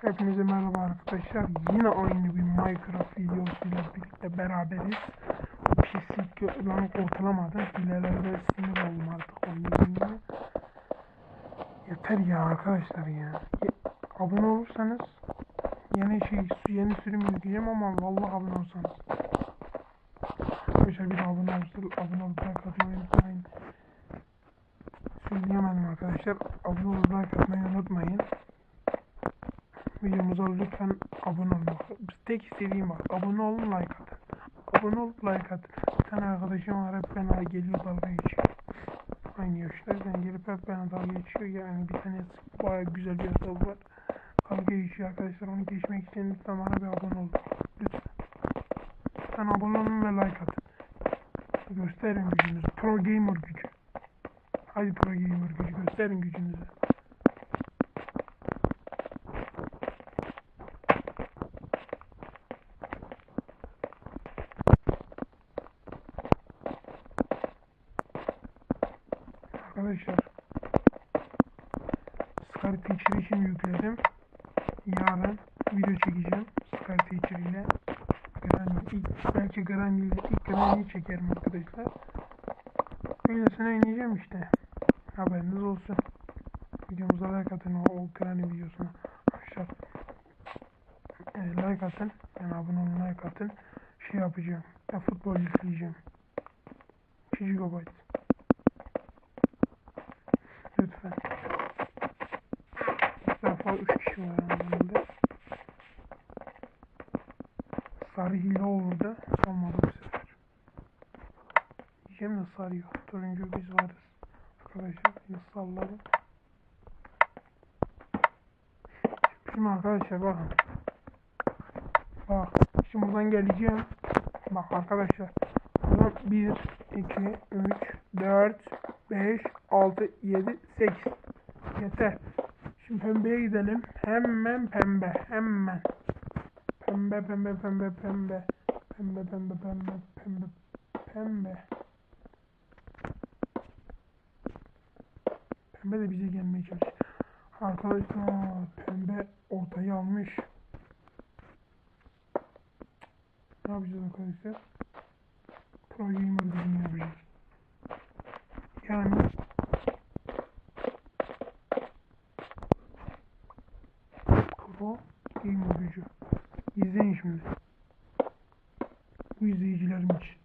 Hepinize merhaba arkadaşlar. Yine aynı bir Minecraft videosuyla birlikte beraberiz. Bu pislik lan kurtulamadım. Hilelerde sinir oldum artık oynayayım Yeter ya arkadaşlar ya. Abone olursanız yeni şey yeni sürüm yükleyeceğim ama vallahi abone olursanız. Arkadaşlar bir abone olursanız abone olup like atmayı unutmayın. Söyleyemedim arkadaşlar. Abone olup like atmayı unutmayın. Videomuza lütfen abone olun. Tek istediğim bak. Abone olun like atın. Abone olup like atın. Bir tane arkadaşım var hep bana geliyor dalga geçiyor. Aynı yaşlardan gelip hep bana dalga geçiyor. Yani bir tane baya güzel bir hesabı var. Dalga geçiyor arkadaşlar. Onu geçmek için lütfen bana bir abone olun. Lütfen. Lütfen abone olun ve like atın. Gösterin gücünüzü. Pro gamer gücü. Hadi pro gamer gücü gösterin gücünüzü. Arkadaşlar Scar Teacher için yükledim. Yarın video çekeceğim Scar Teacher ile. İlk, belki Granny ile ilk Granny'yi çekerim arkadaşlar. Öylesine oynayacağım işte. Haberiniz olsun. Videomuza like atın o, o Granny videosuna. Arkadaşlar e, like atın. Yani abone olun like atın. Şey yapacağım. Ya futbol yükleyeceğim. 2 GB. Lütfen. İlk defa 3 kişi var yanımda. Sarı hile olurdu. Olmadı bu sefer. Diyeceğim de sarıyor. Turuncu biz varız. Arkadaşlar yine. Şimdi arkadaşlar bakın. Bak. Şimdi buradan geleceğim. Bak arkadaşlar. Buradan 1, 2, 3, 4, 5, 6, 7, 8. Yeter. Şimdi pembeye gidelim. Hemen pembe. Hemen. Pembe pembe pembe pembe. Pembe pembe pembe pembe pembe. Pembe de bize gelmeye çalışıyor. Arkadaşlar pembe ortayı almış. Ne yapacağız arkadaşlar? Pro Gamer gücünü yapacağız. Yani Pro Gamer gücü. İzleyin şimdi. Bu izleyicilerim için.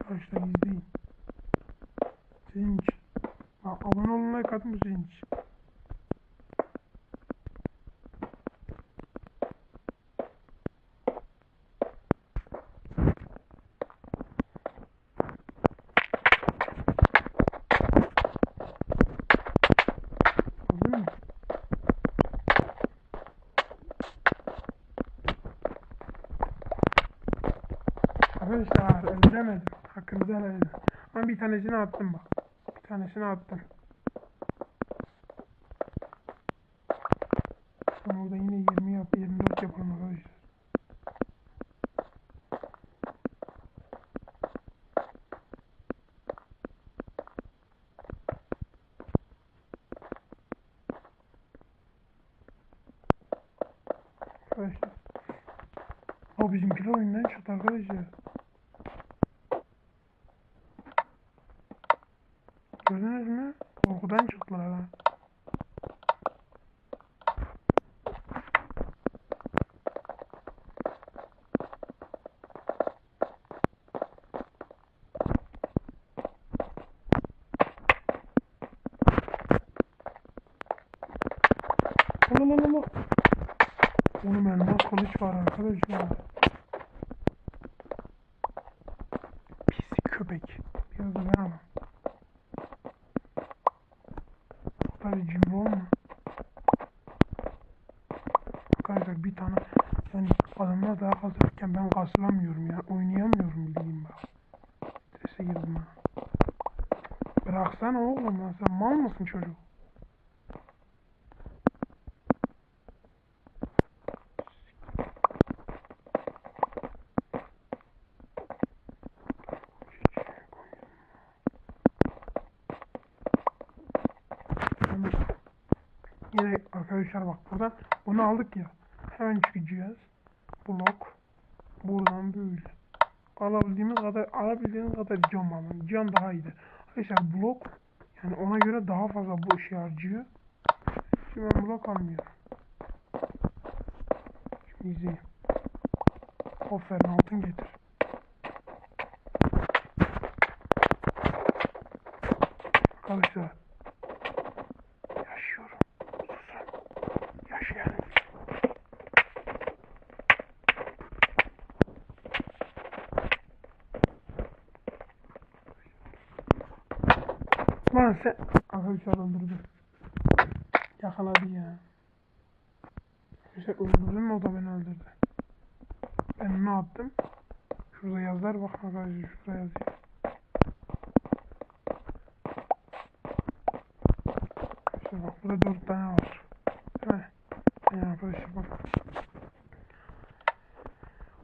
Arkadaşlar izleyin. Senin için. Bak abone olun like atın bu senin için. Anladın mı? Öldüremedim. Hakkınızı helal. Ama bir tanesini attım bak. Bir tanesini attım. Sonra burada yine 20 yap, 24 yapalım arkadaşlar. Arkadaşlar. O bizimkiler oyundan çıktı arkadaşlar. Gördünüz mü? Korkudan çıktılar ha. Allah Allah Allah. Oğlum elmas kılıç var arkadaşlar. Pislik köpek. asılamıyorum ya. Oynayamıyorum bildiğim bak. Strese girdim ha. Bıraksana oğlum lan sen mal mısın çocuk? Yine arkadaşlar bak burada bunu aldık ya. Hemen çıkacağız. Blok. Buradan böyle. Alabildiğimiz kadar alabildiğiniz kadar cam alın. Cam daha iyidir. Arkadaşlar blok yani ona göre daha fazla bu şey harcıyor. Şimdi ben blok almıyorum. Şimdi izleyin. Aferin altın getir. Arkadaşlar yaşıyorum. Susun. Yaşayan. Lan sen arkadaşlar öldürdü. Yakaladı ya. Arkadaşlar öldürdün mü o da beni öldürdü. Ben onu attım. Şurada yazar bak arkadaşlar şurada yazıyor. Arkadaşlar bak burada dört tane var. Değil mi? Yani arkadaşlar bak.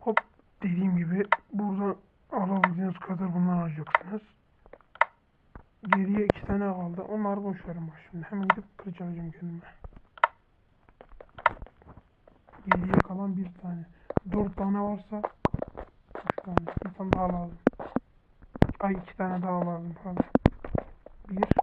Hop dediğim gibi burada alabildiğiniz kadar bundan alacaksınız. Geriye iki tane kaldı. Verin bak şimdi. Hemen gidip kılıç alacağım kendime. Geriye kalan bir tane. Dört tane varsa üç tane. Bir tane daha lazım. Ay iki tane daha lazım pardon. Bir.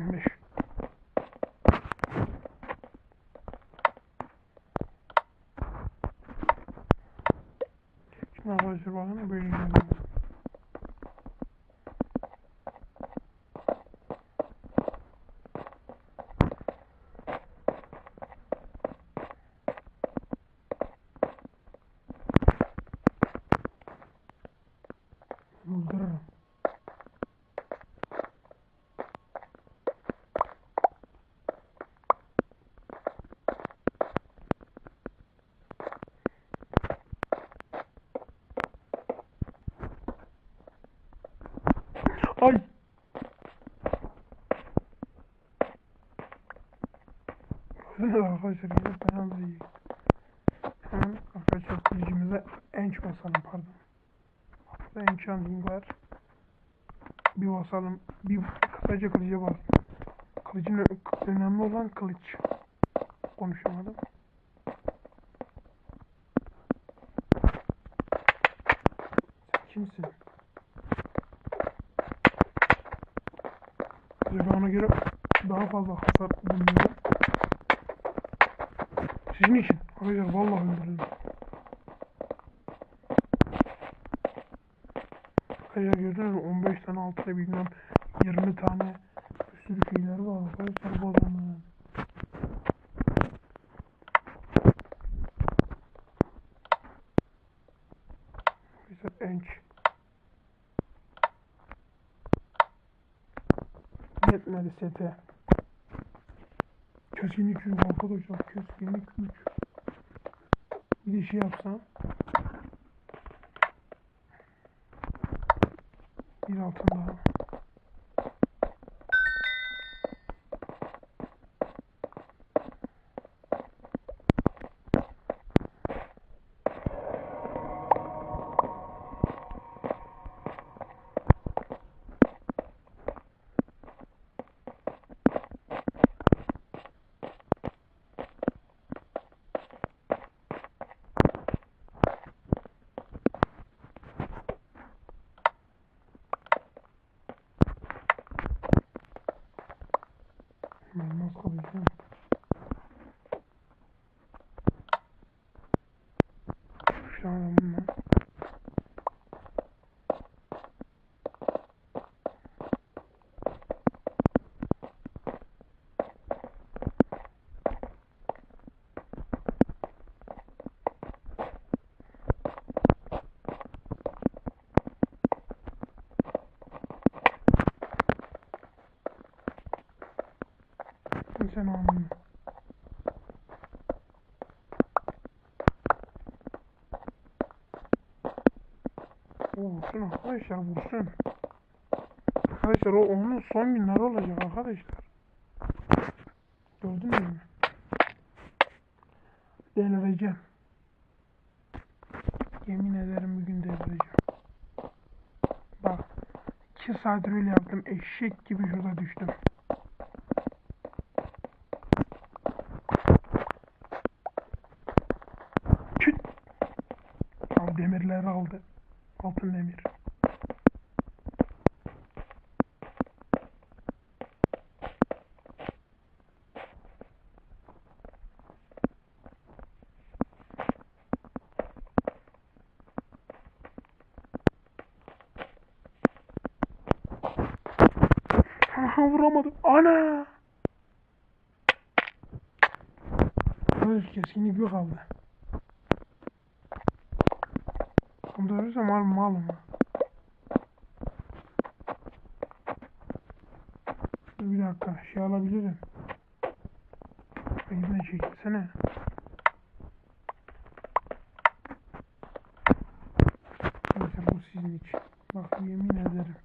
15. Şimdi arkadaşlar bakın böyle Gördünüz arkadaşlar yine penaltı yiyor. Hemen arkadaşlar kılıcımıza enç basalım pardon. Burada enchanting var. Bir basalım. Bir kısaca kılıca bas. Kılıcın önemli olan kılıç. Konuşamadım. Sen kimsin? Ve göre daha fazla hasar bulunuyorum. Sizin için. Arkadaşlar vallahi öldürdüm. Arkadaşlar gördünüz mü? 15 tane altına bilmem 20 tane bir sürü şeyler var. Arkadaşlar bu adamın. Arkadaşlar enç. Yetmedi sete. Keskinlik 3 arkadaşlar. Keskinlik 3. Bir de şey yapsam. Bir altın 필요한 엄마. 이제 는 O vursun arkadaşlar vursun. Arkadaşlar o onun son günleri olacak arkadaşlar. Gördünüz mü? Delireceğim. Yemin ederim bugün delireceğim. Bak. 2 saat öyle yaptım. Eşek gibi şurada düştüm. Abi demirleri aldı. Altın demir. Aha vuramadım. Ana! Keskinlik yok kaldı. Malım ha. Dur bir dakika şey alabilirim. Yine çekilsene. Neyse bu sizin için. Bak yemin ederim.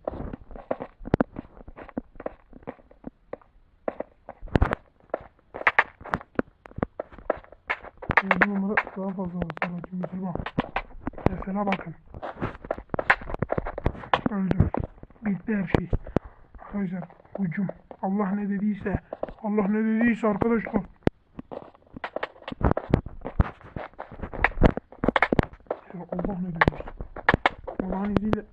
Bir numara daha fazla bak. Mesela bakın. Öldüm. Bitti her şey. Arkadaşlar hücum. Allah ne dediyse. Allah ne dediyse arkadaşlar. Ya Allah ne dediyse. Allah'ın izniyle.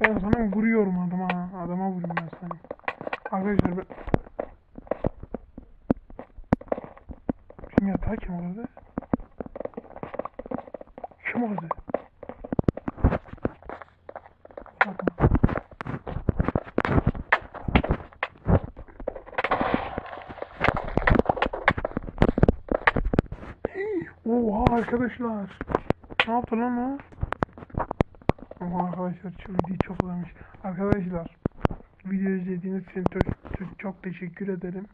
Ben sana vuruyorum adama. Adama vuruyorum ben sana. Arkadaşlar ben... Kim yatağı kim orada? Kim. Hii, Oha arkadaşlar. Ne yaptı lan o? Oha arkadaşlar video çok uzamış. Arkadaşlar video izlediğiniz için çok, çok teşekkür ederim.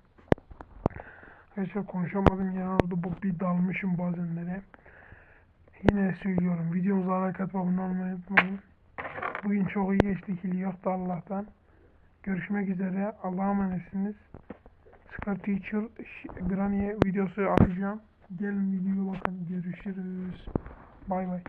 Arkadaşlar konuşamadım ya orada bu bir dalmışım bazenlere. Yine söylüyorum videomuza like atıp abone olmayı unutmayın. Bugün çok iyi geçti hili yoktu Allah'tan. Görüşmek üzere. Allah'a emanetsiniz. Scar Teacher Granny videosu atacağım. Gelin videoya bakın. Görüşürüz. Bay bay.